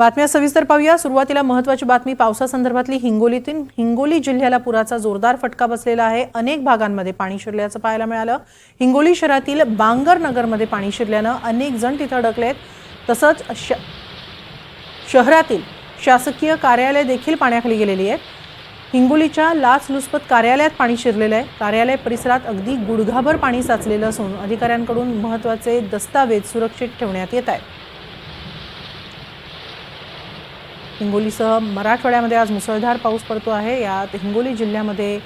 बातम्या सविस्तर पाहूया. सुरुवातीला महत्वाची बातमी पावसासंदर्भातली हिंगोलीतून हिंगोली जिल्ह्याला पुराचा जोरदार फटका बसलेला आहे. अनेक भागांमध्ये पाणी शिरल्याचं पाहायला मिळालं. हिंगोली शहरातील बांगर नगरमध्ये पाणी शिरल्यानं अनेक जण तिथं अडकलेत. तसंच श शहरातील शासकीय कार्यालय देखील पाण्याखाली गेलेली आहेत. हिंगोलीच्या लाचलुचपत कार्यालयात पाणी शिरलेलं आहे. कार्यालय परिसरात अगदी गुडघाभर पाणी साचलेलं असून अधिकाऱ्यांकडून महत्त्वाचे दस्तावेज सुरक्षित ठेवण्यात येत आहेत. हिंगोलीसह मराठवाड्यामध्ये आज मुसळधार पाऊस पडतो आहे. यात हिंगोली जिल्ह्यामध्ये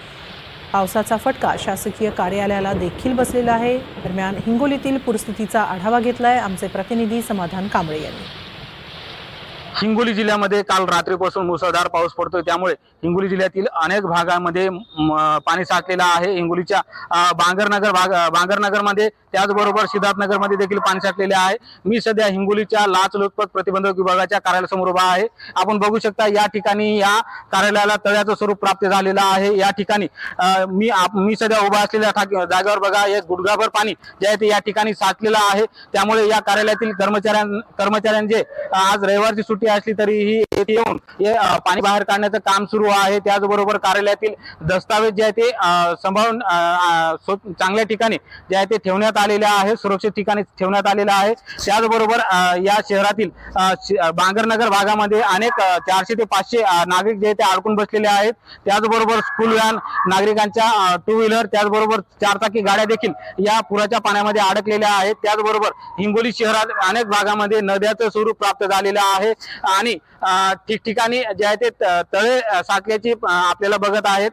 पावसाचा फटका शासकीय कार्यालयाला देखील बसलेला आहे. दरम्यान हिंगोलीतील पूरस्थितीचा आढावा घेतला आहे आमचे प्रतिनिधी समाधान कांबळे यांनी. हिंगोली जिल्ह्यामध्ये काल रात्रीपासून मुसळधार पाऊस पडतोय. त्यामुळे हिंगोली जिल्ह्यातील अनेक भागामध्ये पाणी साठलेलं आहे. हिंगोलीच्या बांगरनगर भाग बांगरनगरमध्ये त्याचबरोबर सिद्धार्थनगरमध्ये देखील पाणी साठलेले आहे. मी सध्या हिंगोलीच्या लाचलुचपत प्रतिबंधक विभागाच्या कार्यालयासमोर उभा आहे. आपण बघू शकता या ठिकाणी या कार्यालयाला तळ्याचं स्वरूप प्राप्त झालेलं आहे. या ठिकाणी मी आप- मी सध्या उभा असलेल्या जागेवर बघा एक गुडघाभर पाणी जे आहे ते या ठिकाणी साचलेलं आहे. त्यामुळे या कार्यालयातील कर्मचाऱ्यां कर्मचाऱ्यांचे आज रविवारची सुट्टी असली तरीही येथे येऊन हे पाणी बाहेर काढण्याचं काम सुरू आहे. त्याचबरोबर कार्यालयातील दस्तावेज जे आहे ते सांभाळून चांगल्या ठिकाणी जे आहे ते ठेवण्यात आलेले आहे सुरक्षित ठिकाणी ठेवण्यात आलेलं आहे. त्याचबरोबर या शहरातील बांगरनगर भागामध्ये अनेक चारशे ते पाचशे नागरिक जे आहे ते अडकून बसलेले आहेत. त्याचबरोबर स्कूल व्हॅन नागरिकांच्या टू व्हीलर त्याचबरोबर चारचाकी गाड्या देखील या पुराच्या पाण्यामध्ये अडकलेल्या आहेत. त्याचबरोबर हिंगोली शहरात अनेक भागामध्ये नद्याचं स्वरूप प्राप्त झालेलं आहे. आणि ठिकठिकाणी जे आहे ते तळे साठल्याची आपल्याला बघत आहेत.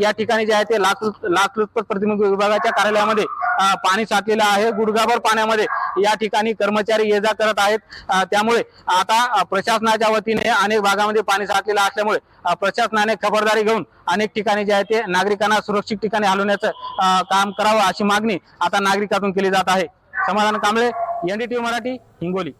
या ठिकाणी जे आहे ते लाच लाचलुचपत प्रतिनिधी विभागाच्या कार्यालयामध्ये पाणी साठलेलं आहे. गुडघाभर पाण्यामध्ये या ठिकाणी कर्मचारी ये जा करत आहेत. त्यामुळे आता प्रशासनाच्या वतीने अनेक भागामध्ये पाणी साठलेलं असल्यामुळे प्रशासनाने खबरदारी घेऊन अनेक ठिकाणी जे आहे ते नागरिकांना सुरक्षित ठिकाणी हलवण्याचं काम करावं अशी मागणी आता नागरिकातून केली जात आहे. समाधान कांबळे एनडीटीव्ही मराठी हिंगोली.